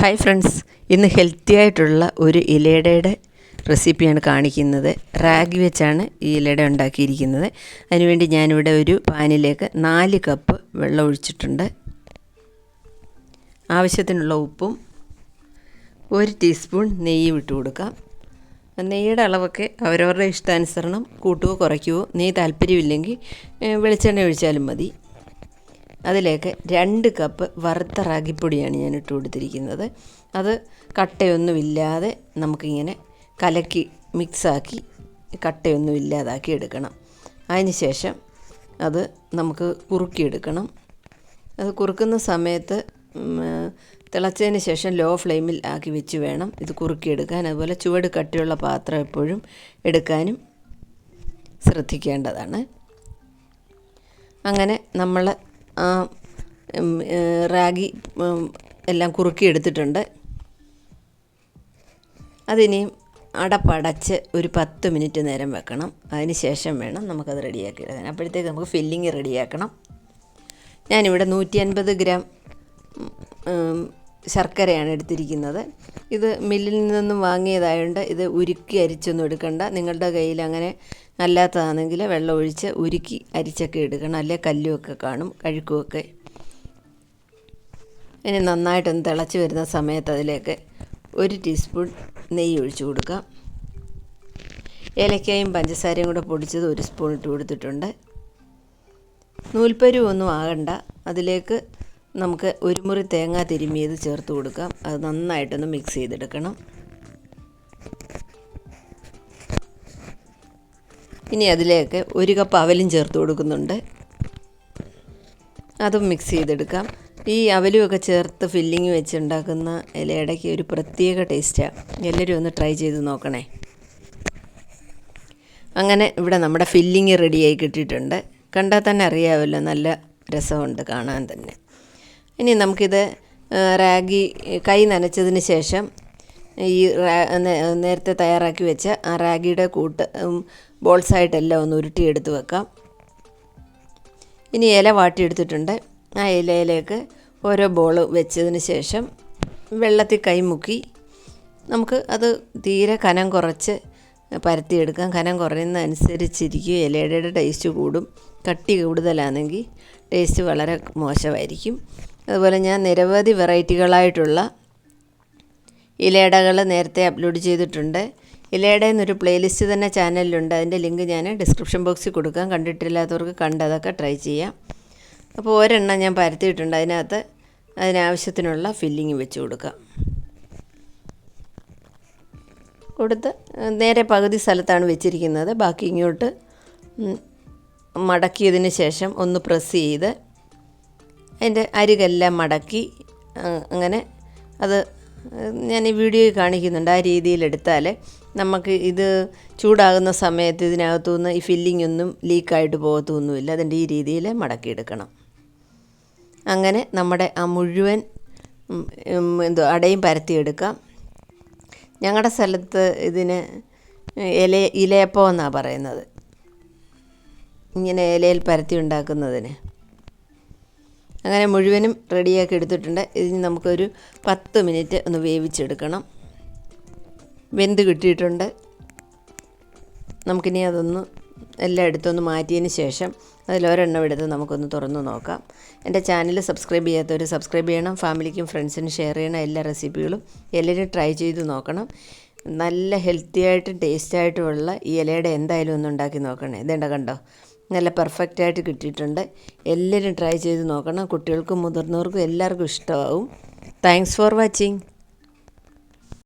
Hi friends ഇന്ന് healthy ആയിട്ടുള്ള ഒരു ഇലയുടെ റെസിപ്പിയാണ് കാണിക്കുന്നത്. റാഗി വെച്ചാണ് ഈ ഇലയുടെ ഉണ്ടാക്കിയിരിക്കുന്നത്. അതിനുവേണ്ടി ഞാനിവിടെ ഒരു പാനിലേക്ക് നാല് കപ്പ് വെള്ളം ഒഴിച്ചിട്ടുണ്ട്. ആവശ്യത്തിനുള്ള ഉപ്പും ഒരു ടീസ്പൂൺ നെയ്യ് വിട്ട് കൊടുക്കാം. നെയ്യുടെ അളവൊക്കെ അവരവരുടെ ഇഷ്ടാനുസരണം കൂട്ടുകയോ കുറയ്ക്കുകയോ നെയ്യ് താല്പര്യമില്ലെങ്കിൽ വെളിച്ചെണ്ണ ഒഴിച്ചാലും മതി. അതിലേക്ക് രണ്ട് കപ്പ് വറുത്ത റാഗിപ്പൊടിയാണ് ഞാൻ ഇട്ട് കൊടുത്തിരിക്കുന്നത്. അത് കട്ടയൊന്നുമില്ലാതെ നമുക്കിങ്ങനെ കലക്കി മിക്സാക്കി കട്ടയൊന്നും ഇല്ലാതാക്കി എടുക്കണം. അതിന് ശേഷം അത് നമുക്ക് കുറുക്കിയെടുക്കണം. അത് കുറുക്കുന്ന സമയത്ത് തിളച്ചതിന് ശേഷം ലോ ഫ്ലെയിമിൽ ആക്കി വെച്ച് വേണം ഇത് കുറുക്കിയെടുക്കാൻ. അതുപോലെ ചുവട് കട്ടിയുള്ള പാത്രം എപ്പോഴും എടുക്കാനും ശ്രദ്ധിക്കേണ്ടതാണ്. അങ്ങനെ നമ്മൾ ആ റാഗി എല്ലാം കുറുക്കി എടുത്തിട്ടുണ്ട്. അതിനെയും അടപ്പടച്ച് ഒരു പത്ത് മിനിറ്റ് നേരം വെക്കണം. അതിന് ശേഷം വേണം നമുക്കത് റെഡിയാക്കി എടുക്കാൻ. അപ്പോഴത്തേക്ക് നമുക്ക് ഫില്ലിങ് റെഡിയാക്കണം. ഞാനിവിടെ നൂറ്റി അൻപത് ഗ്രാം ശർക്കരയാണ് എടുത്തിരിക്കുന്നത്. ഇത് മില്ലിൽ നിന്നും വാങ്ങിയതായതുകൊണ്ട് ഇത് ഉരുക്കി അരിച്ചൊന്നും എടുക്കണ്ട. നിങ്ങളുടെ കയ്യിൽ അങ്ങനെ അല്ലാത്തതാണെങ്കിൽ വെള്ളം ഒഴിച്ച് ഉരുക്കി അരിച്ചൊക്കെ എടുക്കണം. അല്ലെ കല്ലുമൊക്കെ കാണും കഴുക്കുമൊക്കെ. ഇനി നന്നായിട്ടൊന്ന് തിളച്ച് വരുന്ന സമയത്ത് അതിലേക്ക് ഒരു ടീസ്പൂൺ നെയ്യ് ഒഴിച്ചു കൊടുക്കാം ഏലക്കായും പഞ്ചസാരയും കൂടെ പൊടിച്ചത് ഒരു സ്പൂൺ ഇട്ട് കൊടുത്തിട്ടുണ്ട്. നൂൽപ്പരുവൊന്നും ആകണ്ട. അതിലേക്ക് നമുക്ക് ഒരു മുറി തേങ്ങ തിരുമ്മിയത് ചേർത്ത് കൊടുക്കാം. അത് നന്നായിട്ടൊന്ന് മിക്സ് ചെയ്തെടുക്കണം. ഇനി അതിലേക്ക് ഒരു കപ്പ് അവലും ചേർത്ത് കൊടുക്കുന്നുണ്ട്. അതും മിക്സ് ചെയ്തെടുക്കാം. ഈ അവലുമൊക്കെ ചേർത്ത് ഫില്ലിങ് വെച്ച് ഉണ്ടാക്കുന്ന ഇലയടയ്ക്ക് ഒരു പ്രത്യേക ടേസ്റ്റാണ് എല്ലാവരും ഒന്ന് ട്രൈ ചെയ്ത് നോക്കണേ. അങ്ങനെ ഇവിടെ നമ്മുടെ ഫില്ലിങ് റെഡിയായി കിട്ടിയിട്ടുണ്ട്. കണ്ടാൽ തന്നെ അറിയാമല്ലോ നല്ല രസമുണ്ട് കാണാൻ തന്നെ. ഇനി നമുക്കിത് റാഗി കൈ നനച്ചതിന് ശേഷം ഈ നേരത്തെ തയ്യാറാക്കി വെച്ച ആ റാഗിയുടെ കൂട്ട് ബോൾസായിട്ടെല്ലാം ഒന്ന് ഉരുട്ടിയെടുത്ത് വെക്കാം. ഇനി ഇല വാട്ടിയെടുത്തിട്ടുണ്ട്. ആ ഇലയിലേക്ക് ഓരോ ബോൾ വെച്ചതിന് ശേഷം വെള്ളത്തിൽ കൈമുക്കി നമുക്ക് അത് തീരെ കനം കുറച്ച് പരത്തിയെടുക്കാം. കനം കുറയുന്നതനുസരിച്ചിരിക്കും. ഇലയുടെ ടേസ്റ്റ് കൂടും. കട്ടി കൂടുതലാണെങ്കിൽ ടേസ്റ്റ് വളരെ മോശമായിരിക്കും. അതുപോലെ ഞാൻ നിരവധി വെറൈറ്റികളായിട്ടുള്ള ഇലയടകൾ നേരത്തെ അപ്ലോഡ് ചെയ്തിട്ടുണ്ട്. ഇലയുടെ എന്നൊരു പ്ലേലിസ്റ്റ് തന്നെ ചാനലിലുണ്ട്. അതിന്റെ ലിങ്ക് ഞാൻ ഡിസ്ക്രിപ്ഷൻ ബോക്സിൽ കൊടുക്കാം. കണ്ടിട്ടില്ലാത്തവർക്ക് കണ്ട് അതൊക്കെ ട്രൈ ചെയ്യാം. അപ്പോൾ ഒരെണ്ണം ഞാൻ പരത്തിയിട്ടുണ്ട്. അതിനകത്ത് അതിനാവശ്യത്തിനുള്ള ഫില്ലിങ് വെച്ച് കൊടുക്കാം. കൊടുത്ത് നേരെ പകുതി സ്ഥലത്താണ് വെച്ചിരിക്കുന്നത്. ബാക്കി ഇങ്ങോട്ട് മടക്കിയതിന് ശേഷം ഒന്ന് പ്രസ് ചെയ്ത് അതിന്റെ അരികെല്ലാം മടക്കി അങ്ങനെ അത് ഞാൻ ഈ വീഡിയോയിൽ കാണിക്കുന്നുണ്ട്. ആ രീതിയിലെടുത്താൽ നമുക്ക് ഇത് ചൂടാകുന്ന സമയത്ത് ഇതിനകത്തുനിന്ന് ഈ ഫില്ലിംഗ് ഒന്നും ലീക്കായിട്ട് പോകത്തൊന്നുമില്ല. അതിന്റെ ഈ രീതിയിൽ മടക്കിയെടുക്കണം. അങ്ങനെ നമ്മുടെ ആ മുഴുവൻ എന്തോ അടയും പരത്തിയെടുക്കാം. ഞങ്ങളുടെ സ്ഥലത്ത് ഇതിന് ഇല ഇലയപ്പം എന്നാണ് പറയുന്നത്. ഇങ്ങനെ ഇലയിൽ പരത്തി ഉണ്ടാക്കുന്നതിന്. അങ്ങനെ മുഴുവനും റെഡിയാക്കി എടുത്തിട്ടുണ്ട്. ഇതിന് നമുക്കൊരു പത്ത് മിനിറ്റ് ഒന്ന് വേവിച്ചെടുക്കണം. വെന്ത് കിട്ടിയിട്ടുണ്ട്. നമുക്കിനി അതൊന്ന് എല്ലാം എടുത്തൊന്ന് മാറ്റിയതിന് ശേഷം അതിലൊരെണ്ണം എടുത്ത് നമുക്കൊന്ന് തുറന്ന് നോക്കാം. എന്റെ ചാനൽ സബ്സ്ക്രൈബ് ചെയ്യാത്തവർ സബ്സ്ക്രൈബ് ചെയ്യണം. ഫാമിലിക്കും ഫ്രണ്ട്സിനും ഷെയർ ചെയ്യണം. എല്ലാ റെസിപ്പികളും എല്ലാവരും ട്രൈ ചെയ്ത് നോക്കണം. നല്ല ഹെൽത്തി ആയിട്ടും ടേസ്റ്റായിട്ടുമുള്ള ഈ ഇലയുടെ എന്തായാലും ഒന്ന് ഉണ്ടാക്കി നോക്കണേ. ഇതേണ്ട കണ്ടോ? നല്ല പെർഫെക്റ്റ് ആയിട്ട് കിട്ടിയിട്ടുണ്ട്. എല്ലാവരും ട്രൈ ചെയ്ത് നോക്കണം. കുട്ടികൾക്കും മുതിർന്നവർക്കും എല്ലാവർക്കും ഇഷ്ടമാവും. Thanks for watching